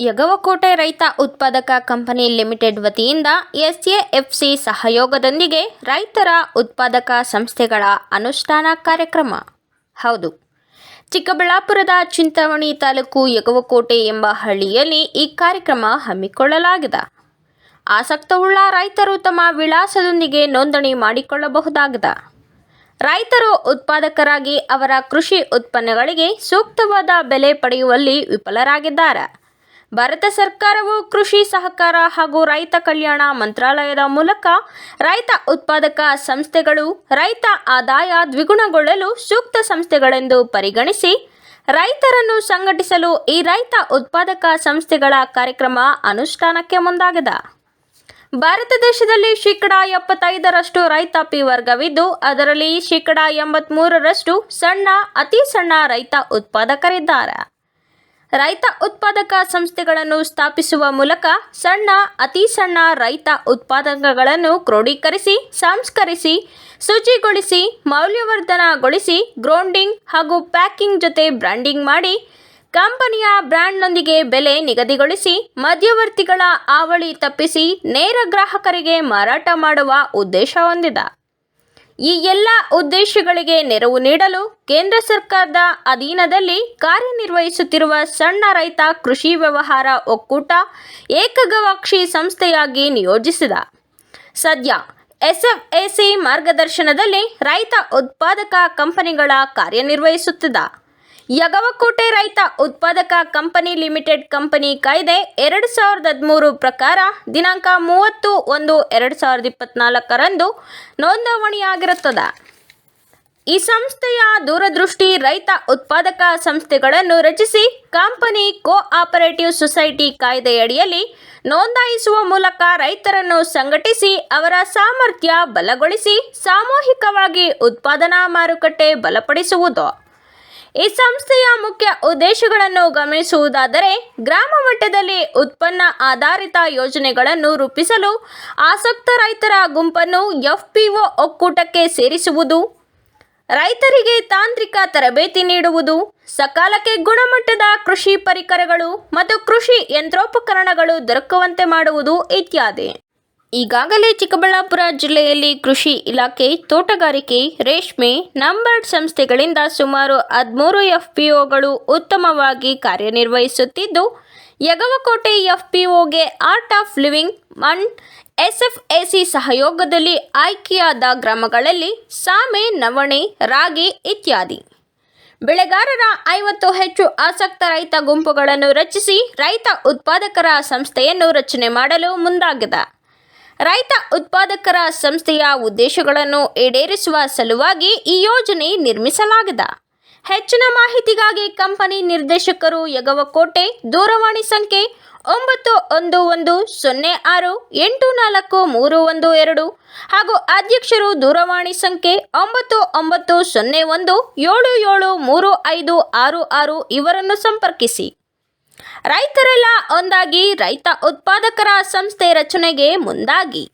ಯಗವಕೋಟೆ ರೈತ ಉತ್ಪಾದಕ company limited ವತಿಯಿಂದ ಎಸ್ಎಎಫ್ಸಿ ಸಹಯೋಗದೊಂದಿಗೆ ರೈತರ ಉತ್ಪಾದಕ ಸಂಸ್ಥೆಗಳ ಅನುಷ್ಠಾನ ಕಾರ್ಯಕ್ರಮ. ಹೌದು. ಚಿಕ್ಕಬಳ್ಳಾಪುರದ ಚಿಂತಾಮಣಿ ತಾಲೂಕು ಯಗವಕೋಟೆ ಎಂಬ ಹಳ್ಳಿಯಲ್ಲಿ ಈ ಕಾರ್ಯಕ್ರಮ ಹಮ್ಮಿಕೊಳ್ಳಲಾಗಿದೆ. ಆಸಕ್ತವುಳ್ಳ ರೈತರು ತಮ್ಮ ವಿಳಾಸದೊಂದಿಗೆ ನೋಂದಣಿ ಮಾಡಿಕೊಳ್ಳಬಹುದಾಗಿದೆ. ರೈತರು ಉತ್ಪಾದಕರಾಗಿ ಅವರ ಕೃಷಿ ಉತ್ಪನ್ನಗಳಿಗೆ ಸೂಕ್ತವಾದ ಬೆಲೆ ಪಡೆಯುವಲ್ಲಿ ವಿಫಲರಾಗಿದ್ದಾರೆ. ಭಾರತ ಸರ್ಕಾರವು ಕೃಷಿ ಸಹಕಾರ ಹಾಗೂ ರೈತ ಕಲ್ಯಾಣ ಮಂತ್ರಾಲಯದ ಮೂಲಕ ರೈತ ಉತ್ಪಾದಕ ಸಂಸ್ಥೆಗಳು, ರೈತ ಆದಾಯ ದ್ವಿಗುಣಗೊಳ್ಳಲು ಸೂಕ್ತ ಸಂಸ್ಥೆಗಳೆಂದು ಪರಿಗಣಿಸಿ ರೈತರನ್ನು ಸಂಘಟಿಸಲು ಈ ರೈತ ಉತ್ಪಾದಕ ಸಂಸ್ಥೆಗಳ ಕಾರ್ಯಕ್ರಮ ಅನುಷ್ಠಾನಕ್ಕೆ ಮುಂದಾಗಿದೆ. ಭಾರತ ದೇಶದಲ್ಲಿ ಶೇಕಡಾ ಎಪ್ಪತ್ತೈದರಷ್ಟು ರೈತಾಪಿ ವರ್ಗವಿದ್ದು, ಅದರಲ್ಲಿ ಶೇಕಡಾ ಎಂಬತ್ಮೂರರಷ್ಟು ಸಣ್ಣ, ಅತಿ ಸಣ್ಣ ರೈತ ಉತ್ಪಾದಕರಿದ್ದಾರೆ. ರೈತ ಉತ್ಪಾದಕ ಸಂಸ್ಥೆಗಳನ್ನು ಸ್ಥಾಪಿಸುವ ಮೂಲಕ ಸಣ್ಣ, ಅತಿ ಸಣ್ಣ ರೈತ ಉತ್ಪಾದಕಗಳನ್ನು ಕ್ರೋಢೀಕರಿಸಿ, ಸಂಸ್ಕರಿಸಿ, ಶುಚಿಗೊಳಿಸಿ, ಮೌಲ್ಯವರ್ಧನಗೊಳಿಸಿ, ಗ್ರೌಂಡಿಂಗ್ ಹಾಗೂ ಪ್ಯಾಕಿಂಗ್ ಜೊತೆ ಬ್ರ್ಯಾಂಡಿಂಗ್ ಮಾಡಿ, ಕಂಪನಿಯ ಬ್ರ್ಯಾಂಡ್ನೊಂದಿಗೆ ಬೆಲೆ ನಿಗದಿಗೊಳಿಸಿ, ಮಧ್ಯವರ್ತಿಗಳ ಹಾವಳಿ ತಪ್ಪಿಸಿ, ನೇರ ಗ್ರಾಹಕರಿಗೆ ಮಾರಾಟ ಮಾಡುವ ಉದ್ದೇಶ ಹೊಂದಿದೆ. ಈ ಎಲ್ಲ ಉದ್ದೇಶಗಳಿಗೆ ನೆರವು ನೀಡಲು ಕೇಂದ್ರ ಸರ್ಕಾರದ ಅಧೀನದಲ್ಲಿ ಕಾರ್ಯನಿರ್ವಹಿಸುತ್ತಿರುವ ಸಣ್ಣ ರೈತ ಕೃಷಿ ವ್ಯವಹಾರ ಒಕ್ಕೂಟ ಏಕಗವಾಕ್ಷಿ ಸಂಸ್ಥೆಯಾಗಿ ನಿಯೋಜಿಸಿದ. ಸದ್ಯ ಎಸ್ಎಫ್ಎಸಿ ಮಾರ್ಗದರ್ಶನದಲ್ಲಿ ರೈತ ಉತ್ಪಾದಕ ಕಂಪನಿಗಳ ಕಾರ್ಯನಿರ್ವಹಿಸುತ್ತಿದೆ ಯಗವಕೋಟೆ ರೈತ ಉತ್ಪಾದಕ ಕಂಪನಿ ಲಿಮಿಟೆಡ್ ಕಂಪನಿ ಕಾಯ್ದೆ ಎರಡು ಸಾವಿರದ ಹದಿಮೂರು ಪ್ರಕಾರ ದಿನಾಂಕ ಮೂವತ್ತು ಒಂದು ಎರಡು ಸಾವಿರದ ಇಪ್ಪತ್ನಾಲ್ಕರಂದು ನೋಂದಣಿಯಾಗಿರುತ್ತದೆ ಈ ಸಂಸ್ಥೆಯ ದೂರದೃಷ್ಟಿ ರೈತ ಉತ್ಪಾದಕ ಸಂಸ್ಥೆಗಳನ್ನು ರಚಿಸಿ ಕಂಪನಿ ಕೋ ಆಪರೇಟಿವ್ ಸೊಸೈಟಿ ಕಾಯ್ದೆಯಡಿಯಲ್ಲಿ ನೋಂದಾಯಿಸುವ ಮೂಲಕ ರೈತರನ್ನು ಸಂಘಟಿಸಿ ಅವರ ಸಾಮರ್ಥ್ಯ ಬಲಗೊಳಿಸಿ ಸಾಮೂಹಿಕವಾಗಿ ಉತ್ಪಾದನಾ ಮಾರುಕಟ್ಟೆ ಬಲಪಡಿಸುವುದು. ಈ ಸಂಸ್ಥೆಯ ಮುಖ್ಯ ಉದ್ದೇಶಗಳನ್ನು ಗಮನಿಸುವುದಾದರೆ ಗ್ರಾಮ ಮಟ್ಟದಲ್ಲಿ ಉತ್ಪನ್ನ ಆಧಾರಿತ ಯೋಜನೆಗಳನ್ನು ರೂಪಿಸಲು ಆಸಕ್ತ ರೈತರ ಗುಂಪನ್ನು ಎಫ್ಪಿಒ ಒಕ್ಕೂಟಕ್ಕೆ ಸೇರಿಸುವುದು, ರೈತರಿಗೆ ತಾಂತ್ರಿಕ ತರಬೇತಿ ನೀಡುವುದು, ಸಕಾಲಕ್ಕೆ ಗುಣಮಟ್ಟದ ಕೃಷಿ ಪರಿಕರಗಳು ಮತ್ತು ಕೃಷಿ ಯಂತ್ರೋಪಕರಣಗಳು ದೊರಕುವಂತೆ ಮಾಡುವುದು ಇತ್ಯಾದಿ. ಈಗಾಗಲೇ ಚಿಕ್ಕಬಳ್ಳಾಪುರ ಜಿಲ್ಲೆಯಲ್ಲಿ ಕೃಷಿ ಇಲಾಖೆ ತೋಟಗಾರಿಕೆ, ರೇಷ್ಮೆ, ನಂಬರ್ಡ್ ಸಂಸ್ಥೆಗಳಿಂದ ಸುಮಾರು ಹದಿಮೂರು ಎಫ್ಪಿಒಗಳು ಉತ್ತಮವಾಗಿ ಕಾರ್ಯನಿರ್ವಹಿಸುತ್ತಿದ್ದು, ಯಗವಕೋಟೆ ಎಫ್ಪಿಒಗೆ art of living and SFAC ಸಹಯೋಗದಲ್ಲಿ ಆಯ್ಕೆಯಾದ ಗ್ರಾಮಗಳಲ್ಲಿ ಸಾಮೆ, ನವಣೆ, ರಾಗಿ ಇತ್ಯಾದಿ. ಬೆಳೆಗಾರರ ಐವತ್ತು ಹೆಚ್ಚು ಆಸಕ್ತ ರೈತ ಗುಂಪುಗಳನ್ನು ರಚಿಸಿ ರೈತ ಉತ್ಪಾದಕರ ಸಂಸ್ಥೆಯನ್ನು ರಚನೆ ಮಾಡಲು ಮುಂದಾಗಿದೆ. ರೈತ ಉತ್ಪಾದಕರ ಸಂಸ್ಥೆಯ ಉದ್ದೇಶಗಳನ್ನು ಈಡೇರಿಸುವ ಸಲುವಾಗಿ ಈ ಯೋಜನೆ ನಿರ್ಮಿಸಲಾಗಿದೆ. ಹೆಚ್ಚಿನ ಮಾಹಿತಿಗಾಗಿ ಕಂಪನಿ ನಿರ್ದೇಶಕರು ಯಗವಕೋಟೆ, ದೂರವಾಣಿ ಸಂಖ್ಯೆ ಒಂಬತ್ತು ಒಂದು ಒಂದು ಸೊನ್ನೆ ಆರು ಎಂಟು ನಾಲ್ಕು ಮೂರು ಒಂದು ಎರಡು ಹಾಗೂ ಅಧ್ಯಕ್ಷರು ದೂರವಾಣಿ ಸಂಖ್ಯೆ ಒಂಬತ್ತು ಒಂಬತ್ತು ಸೊನ್ನೆ ಒಂದು ಏಳು ಏಳು ಮೂರು ಐದು ಆರು ಆರು ಇವರನ್ನು ಸಂಪರ್ಕಿಸಿ. ರೈತರೆಲ್ಲ ಒಂದಾಗಿ ರೈತ ಉತ್ಪಾದಕರ ಸಂಸ್ಥೆ ರಚನೆಗೆ ಮುಂದಾಗಿ.